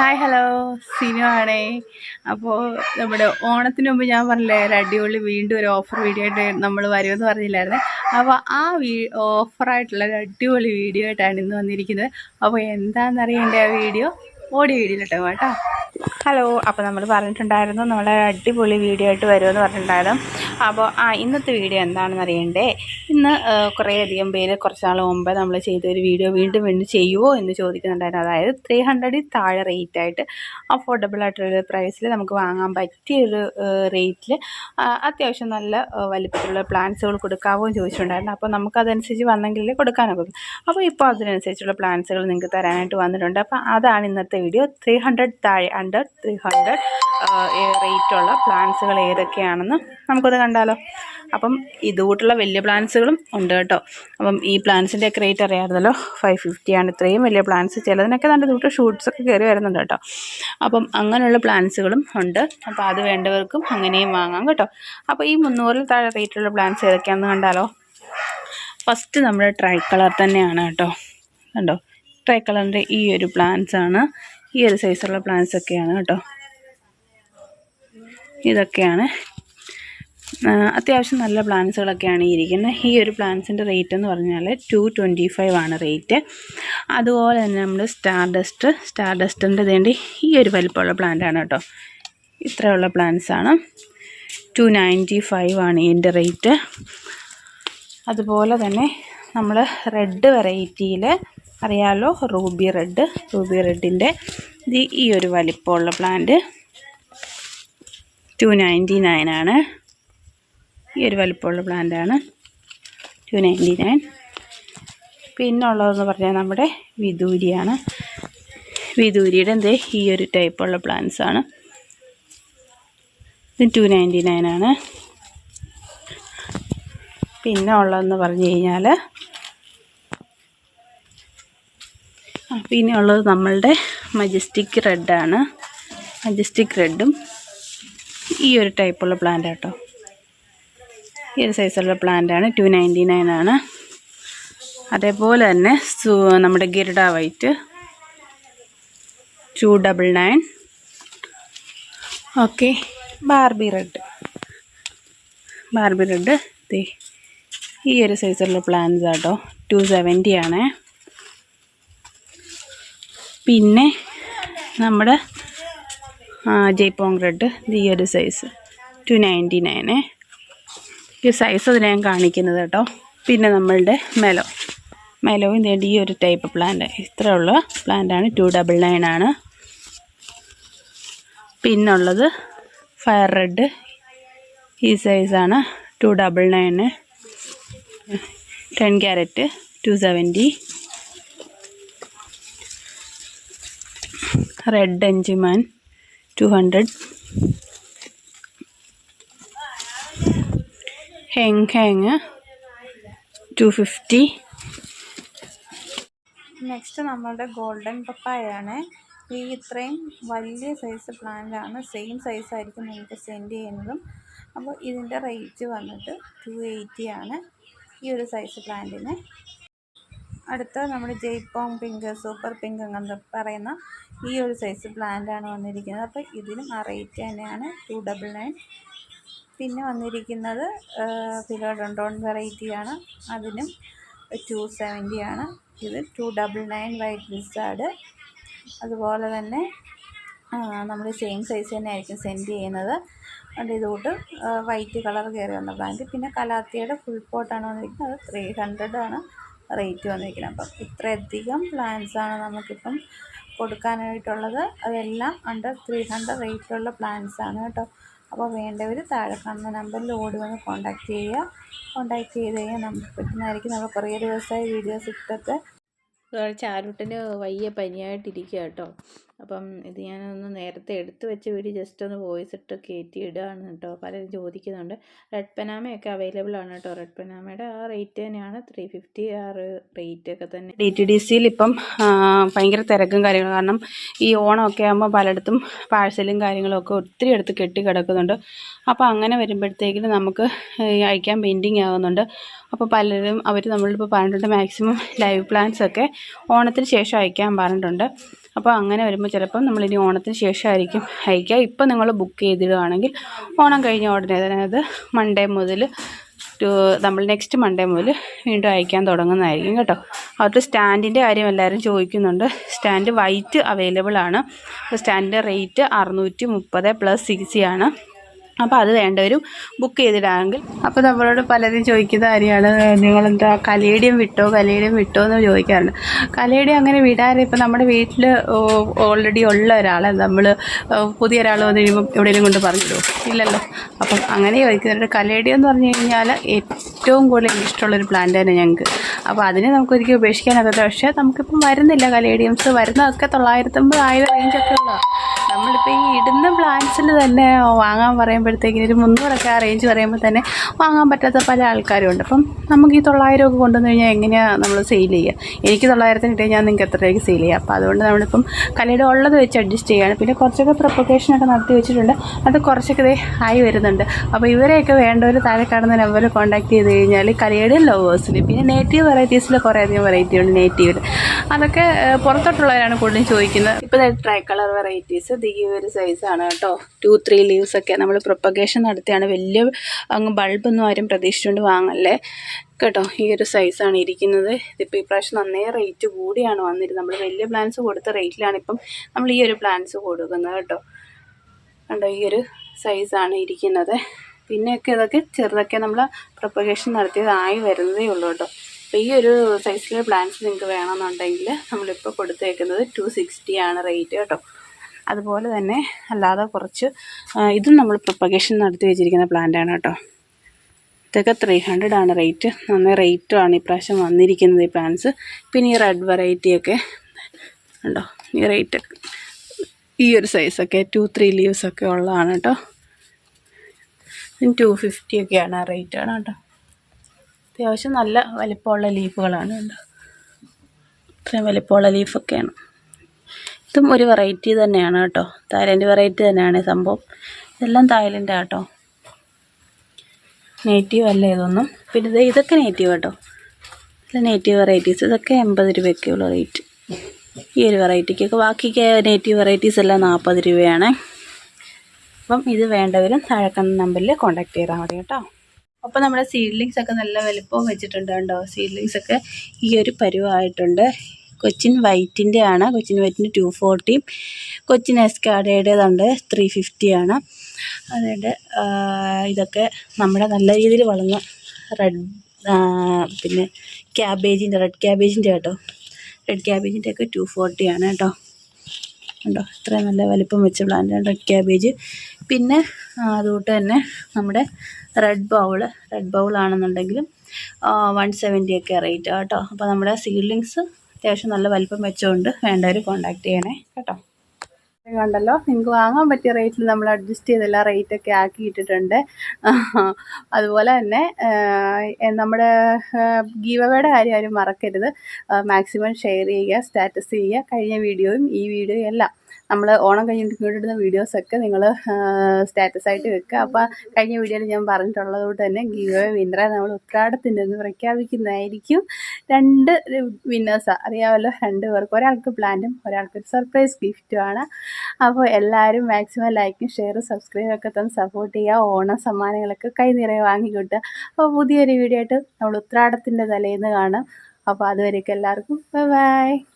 Hi hello Sinu ആണേ. അപ്പോൾ നമ്മുടെ ഓണത്തിന് മുമ്പ് ഞാൻ പറഞ്ഞില്ലേ ഒരു അടിപൊളി വീണ്ടും ഒരു ഓഫർ വീഡിയോ ആയിട്ട് നമ്മൾ വരുമെന്ന് പറഞ്ഞില്ലായിരുന്നു. അപ്പോൾ ആ വീ ഓഫറായിട്ടുള്ള ഒരു അടിപൊളി വീഡിയോ ആയിട്ടാണ് ഇന്ന് വന്നിരിക്കുന്നത്. അപ്പോൾ എന്താണെന്നറിയേണ്ട ആ വീഡിയോ ഓടി വീഡിയോയിലിട്ടോ കേട്ടോ. ഹലോ അപ്പോൾ നമ്മൾ പറഞ്ഞിട്ടുണ്ടായിരുന്നു നമ്മളെ അടിപൊളി വീഡിയോ ആയിട്ട് വരുമെന്ന് പറഞ്ഞിട്ടുണ്ടായിരുന്നു. അപ്പോൾ ആ ഇന്നത്തെ വീഡിയോ എന്താണെന്ന് അറിയണ്ടേ? ഇന്ന് കുറേയധികം പേര് കുറച്ച് നാൾ മുമ്പ് നമ്മൾ ചെയ്ത ഒരു വീഡിയോ വീണ്ടും വീണ്ടും ചെയ്യുമോ എന്ന് ചോദിക്കുന്നുണ്ടായിരുന്നു. അതായത് ത്രീ ഹൺഡ്രഡിൽ താഴെ റേറ്റായിട്ട് അഫോർഡബിൾ ആയിട്ടുള്ള പ്രൈസിൽ നമുക്ക് വാങ്ങാൻ പറ്റിയ ഒരു റേറ്റിൽ അത്യാവശ്യം നല്ല വലിപ്പത്തിലുള്ള പ്ലാൻസുകൾ കൊടുക്കാവോ എന്ന് ചോദിച്ചിട്ടുണ്ടായിരുന്നു. അപ്പോൾ നമുക്കതനുസരിച്ച് വന്നെങ്കിലേ കൊടുക്കാനൊക്കെ. അപ്പോൾ ഇപ്പോൾ അതിനനുസരിച്ചുള്ള പ്ലാൻസുകൾ നിങ്ങൾക്ക് തരാനായിട്ട് വന്നിട്ടുണ്ട്. അപ്പോൾ അതാണ് ഇന്നത്തെ വീഡിയോ. ത്രീ ഹൺഡ്രഡ് താഴെ അണ്ടർ ത്രീ ഹൺഡ്രഡ് റേറ്റുള്ള പ്ലാൻസുകൾ ഏതൊക്കെയാണെന്ന് നമുക്കത് കണ്ടാലോ? അപ്പം ഇതുകൂട്ടുള്ള വലിയ പ്ലാൻസുകളും ഉണ്ട് കേട്ടോ. അപ്പം ഈ പ്ലാൻസിന്റെ ഒക്കെ റേറ്റ് അറിയാമായിരുന്നല്ലോ? ഫൈവ് ഫിഫ്റ്റിയാണ് ഇത്രയും വലിയ പ്ലാൻസ് ചിലതിനൊക്കെ നല്ല ഇതുകൂട്ട് ഷൂട്ട്സൊക്കെ കയറി വരുന്നുണ്ട് കേട്ടോ. അപ്പം അങ്ങനെയുള്ള പ്ലാൻസുകളും ഉണ്ട്. അപ്പോൾ അത് വേണ്ടവർക്കും അങ്ങനെയും വാങ്ങാം കേട്ടോ. അപ്പോൾ ഈ മുന്നൂറിൽ താഴെ റേറ്റുള്ള പ്ലാൻസ് ഏതൊക്കെയാണെന്ന് കണ്ടാലോ? ഫസ്റ്റ് നമ്മൾ ട്രൈ കളർ തന്നെയാണ് കേട്ടോ. കണ്ടോ? ട്രൈ കളറിന്റെ ഈ ഒരു പ്ലാന്റ്സ് ആണ്. ഈ ഒരു സൈസുള്ള പ്ലാന്റ്സ് ഒക്കെയാണ് കേട്ടോ. ഇതൊക്കെയാണ് അത്യാവശ്യം നല്ല പ്ലാൻസുകളൊക്കെയാണ് ഇരിക്കുന്നത്. ഈ ഒരു പ്ലാൻസിന്റെ റേറ്റ് എന്ന് പറഞ്ഞാൽ ടു ട്വന്റി ഫൈവ് ആണ് റേറ്റ്. അതുപോലെ തന്നെ നമ്മൾ സ്റ്റാർ ഡസ്റ്റ് സ്റ്റാർ ഡസ്റ്റിന്റെ വേണ്ടി ഈ ഒരു വലിപ്പമുള്ള പ്ലാന്റ് ആണ് കേട്ടോ. ഇത്രയുള്ള പ്ലാന്റ്സ് ആണ് ടു നയന്റി ഫൈവ് ആണ് ഇതിന്റെ റേറ്റ്. അതുപോലെ തന്നെ നമ്മൾ റെഡ് വെറൈറ്റിയിൽ അറിയാലോ റൂബി റെഡ് റൂബി റെഡിന്റെ ഈ ഒരു വലിപ്പമുള്ള പ്ലാന്റ്. ടു നയന്റി നയൻ ആണ്. ഈ ഒരു വലിപ്പമുള്ള പ്ലാന്റാണ് ടു നയന്റി നയൻ പിന്നെ ഉള്ളതെന്ന് പറഞ്ഞാൽ നമ്മുടെ വിദൂരിയാണ്. വിദൂരിയുടെ എന്തേ ഈ ഒരു ടൈപ്പുള്ള പ്ലാന്റ്സ് ആണ് ഇത് ടു നയന്റി നയൻ ആണ്. പിന്നെ ഉള്ളതെന്ന് പറഞ്ഞു കഴിഞ്ഞാൽ പിന്നെ ഉള്ളത് നമ്മളുടെ മജസ്റ്റിക് റെഡാണ് മജസ്റ്റിക് റെഡും ഈ ഒരു ടൈപ്പുള്ള പ്ലാന്റ് കേട്ടോ. ഈ ഒരു സൈസുള്ള പ്ലാന്റാണ് ടു നയന്റി നയൻ ആണ്. അതേപോലെ തന്നെ നമ്മുടെ ഗിരിഡ white two double nine okay Barbie red Barbie red ഈ ഒരു സൈസുള്ള പ്ലാന്റ്സ് ആട്ടോ. ടു സെവന്റി ആണ്. പിന്നെ നമ്മുടെ ജയ്പോങ് റെഡ് ഈ ഒരു സൈസ് ടു നയന്റി നയന് ഈ സൈസ് അതിന് ഞാൻ കാണിക്കുന്നത് കേട്ടോ. പിന്നെ നമ്മളുടെ മെലോ മെലോയും വേണ്ടി ഈ ഒരു ടൈപ്പ് പ്ലാന്റ് ഇത്രയുള്ള പ്ലാന്റാണ് ടു ഡബിൾ നയൻ ആണ്. പിന്നുള്ളത് ഫയർ റെഡ് ഈ സൈസാണ് two double nine ten carat two seventy red എൻജിമാൻ two hundred ഹെങ് ഹെങ് ടു ഫിഫ്റ്റി നെക്സ്റ്റ് നമ്മളുടെ ഗോൾഡൻ പപ്പായാണ് ഈ ഇത്രയും വലിയ സൈസ് പ്ലാന്റാണ് സെയിം സൈസ് ആയിരിക്കും നിങ്ങൾക്ക് സെൻഡ് ചെയ്യുന്നതും. അപ്പോൾ ഇതിന്റെ റേറ്റ് വന്നിട്ട് ടു എയ്റ്റി ആണ് ഈ ഒരു സൈസ് പ്ലാന്റിന് അടുത്ത നമ്മുടെ ജയ്പോങ് പിങ്ക് സൂപ്പർ പിങ്ക് എന്ന് പറയുന്ന ഈ ഒരു സൈസ് പ്ലാന്റാണ് വന്നിരിക്കുന്നത്. അപ്പോൾ ഇതിനും ആ റേറ്റ് തന്നെയാണ് ടു ഡബിൾ നയൻ പിന്നെ വന്നിരിക്കുന്നത് ഫിലോഡോണ്ടോൺ വെറൈറ്റിയാണ്. അതിനും ടു സെവന്റി ആണ് ഇത് two double nine white lizard അതുപോലെ തന്നെ നമ്മൾ സെയിം സൈസ് തന്നെ ആയിരിക്കും സെൻഡ് ചെയ്യുന്നത്. അതുകൊണ്ട് ഇതുകൊണ്ട് വൈറ്റ് കളർ കയറി വന്ന പ്ലാന്റ്. പിന്നെ കലാത്തിയുടെ ഫുൾ പോട്ടാണ് വന്നിരിക്കുന്നത്. അത് ത്രീ ഹൺഡ്രഡ് ആണ് റേറ്റ് വന്നിരിക്കുന്നത്. അപ്പം ഇത്രയധികം പ്ലാൻസാണ് നമുക്കിപ്പം കൊടുക്കാനായിട്ടുള്ളത്. അതെല്ലാം അണ്ടർ ത്രീ ഹൺഡ്രഡ് റേറ്റിലുള്ള പ്ലാൻസാണ് കേട്ടോ. അപ്പോൾ വേണ്ടവർ താഴെ കാണുന്ന നമ്പറിൽ ഓടി വന്ന് കോൺടാക്റ്റ് ചെയ്യുക. കോൺടാക്റ്റ് ചെയ്ത് കഴിഞ്ഞാൽ നമുക്ക് പറ്റുന്നതായിരിക്കും നമ്മൾ കുറേ ദിവസമായി വീഡിയോസ് ഇട്ടിട്ട്. ചാരുട്ടിന് വയ്യ പനിയായിട്ടിരിക്കുക കേട്ടോ. അപ്പം ഇത് ഞാനൊന്ന് നേരത്തെ എടുത്തു വെച്ച വീഡിയോ ജസ്റ്റ് ഒന്ന് വോയിസ് ഇട്ട് കയറ്റി ഇടുകയാണ് കേട്ടോ പലരും ചോദിക്കുന്നുണ്ട്. റെഡ് പെനാമയൊക്കെ അവൈലബിൾ ആണ് കേട്ടോ റെഡ് പെനാമയുടെ ആ റേറ്റ് തന്നെയാണ്. ത്രീ ഫിഫ്റ്റി ആ റേറ്റ് ഒക്കെ തന്നെ. ഡി ടി ഡി സിയിൽ ഇപ്പം ഭയങ്കര തിരക്കും കാര്യങ്ങളും. കാരണം ഈ ഓണമൊക്കെ ആകുമ്പോൾ പലയിടത്തും പാഴ്സലും കാര്യങ്ങളും ഒക്കെ ഒത്തിരി അടുത്ത് കെട്ടി കിടക്കുന്നുണ്ട്. അപ്പോൾ അങ്ങനെ വരുമ്പോഴത്തേക്കിന് നമുക്ക് അയക്കാൻ പെൻഡിങ് ആകുന്നുണ്ട് അപ്പോൾ പലരും അവർ നമ്മളിപ്പോൾ പറഞ്ഞിട്ടുണ്ട് മാക്സിമം ലൈവ് പ്ലാൻസ് ഒക്കെ ഓണത്തിന് ശേഷം അയക്കാൻ പറഞ്ഞിട്ടുണ്ട്. അപ്പോൾ അങ്ങനെ വരുമ്പോൾ ചിലപ്പം നമ്മളിനി ഓണത്തിന് ശേഷമായിരിക്കും. അയക്കുക ഇപ്പം നിങ്ങൾ ബുക്ക് ചെയ്തിടുകയാണെങ്കിൽ ഓണം കഴിഞ്ഞ ഉടനെ അതായത് മൺഡേ മുതൽ നമ്മൾ നെക്സ്റ്റ് മൺഡേ മുതൽ വീണ്ടും അയക്കാൻ തുടങ്ങുന്നതായിരിക്കും കേട്ടോ. അവരുടെ സ്റ്റാൻഡിന്റെ കാര്യം എല്ലാവരും ചോദിക്കുന്നുണ്ട്. സ്റ്റാൻഡ് വൈറ്റ് അവൈലബിൾ ആണ്. സ്റ്റാൻഡിന്റെ റേറ്റ് അറുന്നൂറ്റി മുപ്പത് പ്ലസ് സി സി ആണ്. അപ്പോൾ അത് വേണ്ടവരും ബുക്ക് ചെയ്തിടാമെങ്കിൽ. അപ്പോൾ നമ്മളോട് പലരും ചോദിക്കുന്ന കാര്യമാണ് നിങ്ങളെന്താ കലേടിയം വിട്ടോ കലേടിയം വിട്ടോ എന്ന് ചോദിക്കാറുണ്ട്. കലേഡിയം അങ്ങനെ വിടാറ് ഇപ്പം നമ്മുടെ വീട്ടിൽ ഓൾറെഡി ഉള്ള ഒരാളെ നമ്മൾ പുതിയ ഒരാൾ വന്നു കഴിയുമ്പം എവിടെയെങ്കിലും കൊണ്ട് പറഞ്ഞിടുമോ ഇല്ലല്ലോ. അപ്പം അങ്ങനെ ചോദിക്കുന്നുണ്ട് കലേടിയം എന്ന് പറഞ്ഞു കഴിഞ്ഞാൽ ഏറ്റവും കൂടുതൽ ഇഷ്ടമുള്ളൊരു പ്ലാന്റ് തന്നെ ഞങ്ങൾക്ക് അപ്പോൾ അതിനെ നമുക്ക് ഒരിക്കലും ഉപേക്ഷിക്കാനൊക്കത്തില്ല പക്ഷേ നമുക്കിപ്പം വരുന്നില്ല കലേഡിയംസ്. വരുന്നതൊക്കെ തൊള്ളായിരത്തമ്പത് ആയിരം റേഞ്ചൊക്കെ ഉള്ളതാണ് നമ്മളിപ്പോൾ ഈ ഇടുന്ന പ്ലാന്റ്സിൽ തന്നെ വാങ്ങാൻ പറയുമ്പോഴത്തേക്കിന് ഒരു മുന്നൂറൊക്കെ റേഞ്ച് പറയുമ്പോൾ തന്നെ വാങ്ങാൻ പറ്റാത്ത പല ആൾക്കാരും ഉണ്ട്. അപ്പം നമുക്ക് ഈ തൊള്ളായിരം ഒക്കെ കൊണ്ടുവന്ന് കഴിഞ്ഞാൽ എങ്ങനെയാണ് നമ്മൾ സെയിൽ ചെയ്യുക എനിക്ക് തൊള്ളായിരത്തിന് ഇട്ട് ഞാൻ നിങ്ങൾക്ക് എത്ര രൂപയ്ക്ക് സെയിൽ ചെയ്യാം? അപ്പോൾ അതുകൊണ്ട് നമ്മളിപ്പം കലയുടെ ഉള്ളത് വെച്ച് അഡ്ജസ്റ്റ് ചെയ്യുകയാണ് പിന്നെ കുറച്ചൊക്കെ പ്രൊപ്പക്കേഷനൊക്കെ നടത്തി വെച്ചിട്ടുണ്ട്. അത് കുറച്ചൊക്കെ ദേ ആയി വരുന്നുണ്ട്. അപ്പോൾ ഇവരെയൊക്കെ വേണ്ടവർ താഴെ കാണുന്ന നമ്പറിൽ കോൺടാക്ട് ചെയ്ത് കഴിഞ്ഞാൽ കലയുടെ ലവേഴ്സിൽ പിന്നെ നേറ്റീവ് വെറൈറ്റീസിൽ കുറേ അധികം വെറൈറ്റി ഉണ്ട് നേറ്റീവിൽ അതൊക്കെ പുറത്തോട്ടുള്ളവരാണ് കൂടുതലും ചോദിക്കുന്നത്. ഇപ്പോൾ ട്രൈ കളർ വെറൈറ്റീസ് ഇത് ഒരു സൈസാണ് കേട്ടോ. ടു ത്രീ ലീവ്സ് ഒക്കെ നമ്മൾ പ്രൊപ്പഗേഷൻ നടത്തിയാണ്. വലിയ അങ്ങ് ബൾബൊന്നും ആരും പ്രതീക്ഷിച്ചുകൊണ്ട് വാങ്ങല്ലേ? കേട്ടോ ഈ ഒരു സൈസാണ് ഇരിക്കുന്നത്. ഇതിപ്പോൾ ഈ പ്രാവശ്യം നന്നേ റേറ്റ് കൂടിയാണ് വന്നിരുന്നത്. നമ്മൾ വലിയ പ്ലാൻസ് കൊടുത്ത റേറ്റിലാണ് ഇപ്പം നമ്മൾ ഈ ഒരു പ്ലാൻസ് കൊടുക്കുന്നത് കേട്ടോ. കണ്ടോ ഈ ഒരു സൈസാണ് ഇരിക്കുന്നത്. പിന്നെയൊക്കെ ഇതൊക്കെ ചെറുതൊക്കെ നമ്മൾ പ്രൊപ്പഗേഷൻ നടത്തിയതായി വരുന്നതേ ഉള്ളൂ കേട്ടോ. അപ്പോൾ ഈ ഒരു സൈസിലെ പ്ലാന്റ്സ് നിങ്ങൾക്ക് വേണമെന്നുണ്ടെങ്കിൽ നമ്മളിപ്പോൾ കൊടുത്തേക്കുന്നത് ടു സിക്സ്റ്റി ആണ് റേറ്റ് കേട്ടോ. അതുപോലെ തന്നെ അല്ലാതെ കുറച്ച് ഇതും നമ്മൾ പ്രൊപ്പഗേഷൻ നടത്തി വെച്ചിരിക്കുന്ന പ്ലാന്റാണ് കേട്ടോ. ഇതൊക്കെ ത്രീ ഹൺഡ്രഡ് ആണ് റേറ്റ് നന്നായി റേറ്റുമാണ് ഇപ്രാവശ്യം വന്നിരിക്കുന്നത് ഈ പ്ലാന്റ്സ് പിന്നെ ഈ റെഡ് വെറൈറ്റിയൊക്കെ ഉണ്ടോ? ഈ റേറ്റ് ഈ ഒരു സൈസൊക്കെ ടു ത്രീ ലീവ്സൊക്കെ ഉള്ളതാണ് കേട്ടോ. ടു ഫിഫ്റ്റി ഒക്കെയാണ് ആ റേറ്റാണ് കേട്ടോ. അത്യാവശ്യം നല്ല വലിപ്പമുള്ള ലീഫുകളാണ് കേട്ടോ ഇത്രയും വലിപ്പമുള്ള ലീഫൊക്കെയാണ്. ഇതും ഒരു വെറൈറ്റി തന്നെയാണ് കേട്ടോ. തായ്ലൻഡ് വെറൈറ്റി തന്നെയാണ് സംഭവം. ഇതെല്ലാം തായ്ലൻഡ് കേട്ടോ നേറ്റീവ് അല്ല ഇതൊന്നും? പിന്നെ ഇത് ഇതൊക്കെ നേറ്റീവ് കേട്ടോ ഇല്ല നേറ്റീവ് വെറൈറ്റീസ് ഇതൊക്കെ എൺപത് രൂപയൊക്കെ ഉള്ള റേറ്റ് ഈ ഒരു വെറൈറ്റിക്കൊക്കെ ബാക്കി നേറ്റീവ് വെറൈറ്റീസ് എല്ലാം നാൽപ്പത് രൂപയാണ്. അപ്പം ഇത് വേണ്ടവരും താഴെക്കുന്ന നമ്പറിൽ കോൺടാക്ട് ചെയ്താൽ മതി കേട്ടോ. അപ്പോൾ നമ്മുടെ സീഡ്ലിങ്സ് ഒക്കെ നല്ല വലുപ്പം വെച്ചിട്ടുണ്ട് കേട്ടോ സീഡ്ലിങ്സ് ഒക്കെ ഈ ഒരു പരുവായിട്ടുണ്ട്. കൊച്ചിൻ വൈറ്റിന്റെ ആണ്. കൊച്ചിൻ വൈറ്റിന്റെ ടു ഫോർട്ടിയും കൊച്ചിൻ എസ്കാഡയുടേതുണ്ട് ത്രീ ഫിഫ്റ്റിയാണ് ആ, ഇതൊക്കെ നമ്മുടെ നല്ല രീതിയിൽ വളർന്ന റെഡ് പിന്നെ ക്യാബേജിന്റെ റെഡ് ക്യാബേജിന്റെ കേട്ടോ. റെഡ് ക്യാബേജിന്റെ ഒക്കെ ടു ഫോർട്ടിയാണ് കേട്ടോ. ഉണ്ടോ ഇത്രയും നല്ല വലിപ്പം വെച്ച റെഡ് ക്യാബേജ് പിന്നെ അതുകൊണ്ട് തന്നെ നമ്മുടെ റെഡ് ബൗൾ റെഡ് ബൗൾ ആണെന്നുണ്ടെങ്കിലും വൺ സെവന്റി ഒക്കെ റേറ്റ് കേട്ടോ. അപ്പോൾ നമ്മുടെ സീഡ്ലിങ്സ് അത്യാവശ്യം നല്ല വലിപ്പം വെച്ചുകൊണ്ട് വേണ്ടവർ കോൺടാക്ട് ചെയ്യണേ കേട്ടോ. കണ്ടല്ലോ. നിങ്ങൾക്ക് വാങ്ങാൻ പറ്റിയ റേറ്റിൽ നമ്മൾ അഡ്ജസ്റ്റ് ചെയ്തെല്ലാം റേറ്റൊക്കെ ഒക്കെ ആക്കിയിട്ടിട്ടുണ്ട് അതുപോലെ തന്നെ നമ്മുടെ ഗീവയുടെ കാര്യം ആരും മറക്കരുത്. മാക്സിമം ഷെയർ ചെയ്യുക സ്റ്റാറ്റസ് ചെയ്യുക കഴിഞ്ഞ വീഡിയോയും ഈ വീഡിയോയും എല്ലാം. നമ്മൾ ഓണം കഴിഞ്ഞിട്ട് ഇടുന്ന വീഡിയോസൊക്കെ നിങ്ങൾ സ്റ്റാറ്റസ് ആയിട്ട് വെക്കുക. അപ്പോൾ കഴിഞ്ഞ വീഡിയോയിൽ ഞാൻ പറഞ്ഞിട്ടുള്ളത് കൊണ്ട് തന്നെ ഗീവ വിന്നറെ നമ്മൾ ഉത്രാടത്തിന്റെ ഒന്ന് പ്രഖ്യാപിക്കുന്നതായിരിക്കും. രണ്ട് വിന്നേഴ്സാണ് അറിയാമല്ലോ രണ്ട് പേർക്ക് ഒരാൾക്ക് പ്ലാന്റും ഒരാൾക്ക് ഒരു സർപ്രൈസ് ഗിഫ്റ്റുമാണ്. അപ്പോൾ എല്ലാവരും മാക്സിമം ലൈക്കും ഷെയറും സബ്സ്ക്രൈബും ഒക്കെ തന്നെ സപ്പോർട്ട് ചെയ്യുക. ഓണം സമ്മാനങ്ങളൊക്കെ കൈ നിറയെ വാങ്ങിക്കൊട്ടുക അപ്പോൾ പുതിയൊരു വീഡിയോ ആയിട്ട് നമ്മൾ ഉത്രാടത്തിന്റെ തലേന്ന് കാണാം. അപ്പോൾ അതുവരെയൊക്കെ എല്ലാവർക്കും ബൈ ബൈ.